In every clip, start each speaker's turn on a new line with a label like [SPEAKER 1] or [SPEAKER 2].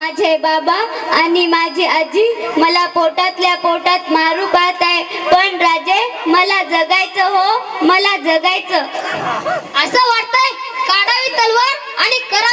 [SPEAKER 1] माझे बाबा आणि माझी आजी मला पोटातल्या पोटात मारू पाहत आहे. पण राजे मला जगायचं हो मला जगायचं.
[SPEAKER 2] असं वाटतंय. काढावी तलवार आणि करा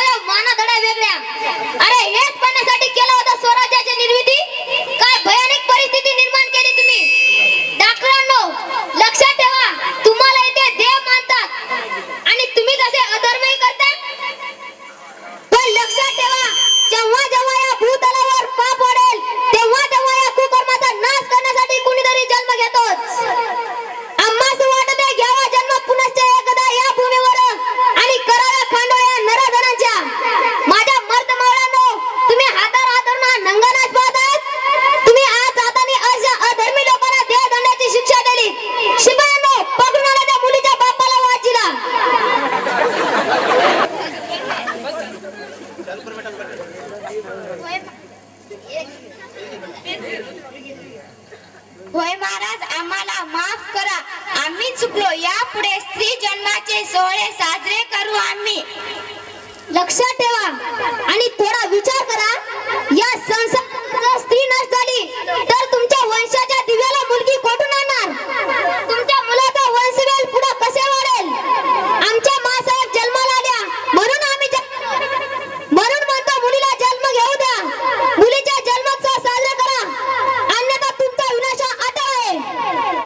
[SPEAKER 2] पाहत तुम्ही आज अधर्मी लोकांना देहदंडाची शिक्षा दिली. शिपायांनो पकडून आणा त्या मुलीच्या बापाला वाचीला
[SPEAKER 1] होय महाराज आम्हाला माफ करा. आम्ही चुकलो. यापुढे स्त्री जन्माचे सोहळे साजरे करू आम्ही.
[SPEAKER 2] लक्षात ठेवा. आणि थोडा